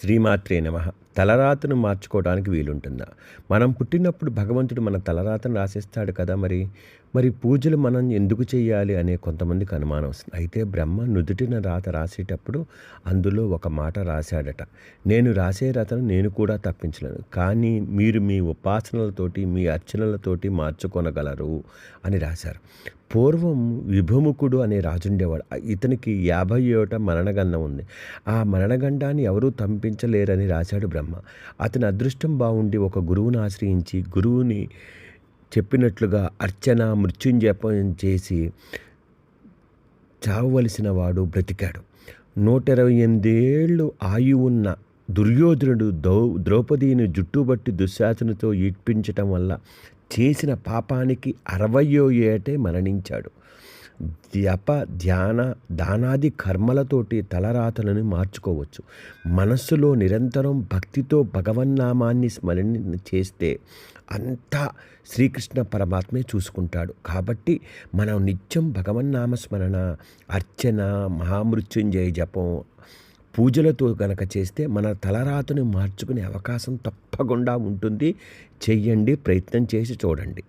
శ్రీమాత్రే నమ తలరాతను మార్చుకోవడానికి వీలుంటుందా? మనం పుట్టినప్పుడు భగవంతుడు మన తలరాతను రాసేస్తాడు కదా మరి? మరి పూజలు మనం ఎందుకు చేయాలి అనే కొంతమందికి అనుమానం వస్తుంది. అయితే బ్రహ్మ నుదుటిన రాత రాసేటప్పుడు అందులో ఒక మాట రాశాడట. నేను రాసే రాతను నేను కూడా తప్పించలేను. కానీ మీరు మీ ఉపాసనలతోటి మీ అర్చనలతోటి మార్చుకొనగలరు అని రాశారు. పూర్వం విభముఖుడు అనే రాజుండేవాడు. ఇతనికి యాభై ఏట మరణగండం ఉంది. ఆ మరణగండాన్ని ఎవరూ తంపించలేరని రాశాడు బ్రహ్మ. అతని అదృష్టం బాగుండి ఒక గురువుని ఆశ్రయించి గురువుని చెప్పినట్లుగా అర్చన మృత్యుంజపం చేసి చావవలసిన వాడు బ్రతికాడు. నూట ఇరవై ఎనిమిదేళ్ళు ఆయు ఉన్న దుర్యోధనుడు దౌ ద్రౌపదిని జుట్టుబట్టి దుశ్శాసనతో ఈడ్పించటం వల్ల చేసిన పాపానికి అరవయో ఏటే మరణించాడు. జప ధ్యాన దానాది కర్మలతోటి తలరాతలను మార్చుకోవచ్చు. మనస్సులో నిరంతరం భక్తితో భగవన్నామాన్ని స్మరణ చేస్తే అంతా శ్రీకృష్ణ పరమాత్మే చూసుకుంటాడు. కాబట్టి మనం నిత్యం భగవన్నామస్మరణ అర్చన మహామృత్యుంజయ జపం పూజలతో గనక చేస్తే మన తలరాతను మార్చుకునే అవకాశం తప్పకుండా ఉంటుంది. చెయ్యండి ప్రయత్నం చేసి చూడండి.